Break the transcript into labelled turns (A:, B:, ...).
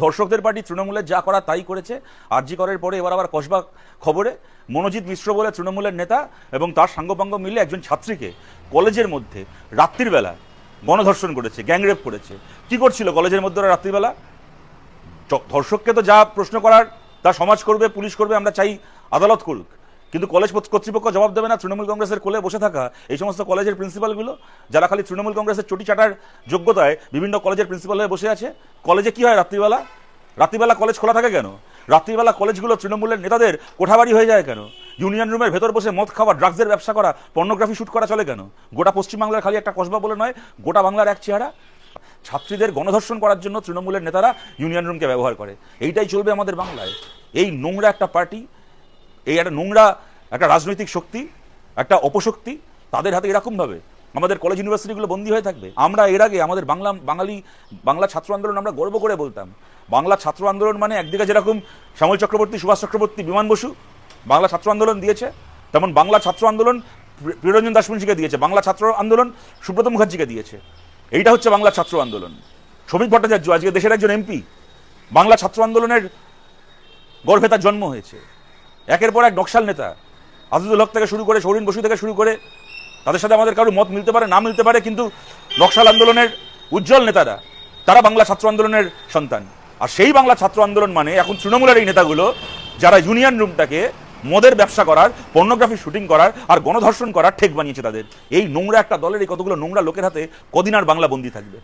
A: ধর্ষকদের পার্টি তৃণমূলের যা করা তাই করেছে। আরজি করের পরে এবার আবার কসবা খবরে মনোজিৎ মিশ্র বলে তৃণমূলের নেতা এবং তার সাঙ্গপাঙ্গ মিলে একজন ছাত্রীকে কলেজের মধ্যে রাত্রির বেলা গণধর্ষণ করেছে, গ্যাংরেপ করেছে। কি করছিল কলেজের মধ্যে ওরা রাত্রিবেলা ধর্ষককে তো যা প্রশ্ন করার তা সমাজ করবে, পুলিশ করবে, আমরা চাই আদালত করুক। কিন্তু কলেজ কর্তৃপক্ষ জবাব দেবে না তৃণমূল কংগ্রেসের কোলে বসে থাকা এই সমস্ত কলেজের প্রিন্সিপালগুলো, যারা খালি তৃণমূল কংগ্রেসের চটি চাটার যোগ্যতায় বিভিন্ন কলেজের প্রিন্সিপাল হয়ে বসে আছে। কলেজে কি হয় রাত্রিবেলা? রাত্রিবেলা কলেজ খোলা থাকে কেন? রাত্রিবেলা কলেজগুলো তৃণমূলের নেতাদের কোঠাবাড়ি হয়ে যায় কেন? ইউনিয়ন রুমের ভেতর বসে মদ খাওয়া, ড্রাগসের ব্যবসা করা, পর্নোগ্রাফি শ্যুট করা চলে কেন? গোটা পশ্চিমবাংলার খালি একটা কসবা বলে নয়, গোটা বাংলার এক চেহারা। ছাত্রীদের গণধর্ষণ করার জন্য তৃণমূলের নেতারা ইউনিয়ন রুমকে ব্যবহার করে। এইটাই চলবে আমাদের বাংলায়। এই নোংরা একটা পার্টি, এই একটা নোংরা একটা রাজনৈতিক শক্তি, একটা অপশক্তি, তাদের হাতে এরকমভাবে আমাদের কলেজ ইউনিভার্সিটিগুলো বন্দী হয়ে থাকবে। আমরা এর আগে আমাদের বাংলা, বাঙালি, বাংলা ছাত্র আন্দোলন আমরা গর্ব করে বলতাম। বাংলা ছাত্র আন্দোলন মানে একদিকে যেরকম শ্যামল চক্রবর্তী, সুভাষ চক্রবর্তী, বিমান বসু, বাংলা ছাত্র আন্দোলন দিয়েছে, তেমন বাংলা ছাত্র আন্দোলন প্রি- প্রিয়রঞ্জন দাসমুন্সিকে দিয়েছে, বাংলা ছাত্র আন্দোলন সুব্রত মুখার্জিকে দিয়েছে। এইটা হচ্ছে বাংলা ছাত্র আন্দোলন। শ্রমিক ভট্টাচার্য, আজকে দেশের একজন এমপি, বাংলা ছাত্র আন্দোলনের গর্ভে তার জন্ম হয়েছে। একের পর এক নকশাল নেতা আজিজুল হক থেকে শুরু করে সৌরিন বসু থেকে শুরু করে তাদের সাথে আমাদের কারও মত মিলতে পারে, না মিলতে পারে, কিন্তু নকশাল আন্দোলনের উজ্জ্বল নেতারা, তারা বাংলা ছাত্র আন্দোলনের সন্তান। আর সেই বাংলা ছাত্র আন্দোলন মানে এখন তৃণমূলের এই নেতাগুলো, যারা ইউনিয়ন রুমটাকে মদের ব্যবসা করার, পর্নোগ্রাফি শুটিং করার আর গণধর্ষণ করার ঠেক বানিয়েছে তাদের। এই নোংরা একটা দলের এই কতগুলো নোংরা লোকের হাতে কদিন আর বাংলা বন্দী থাকবে?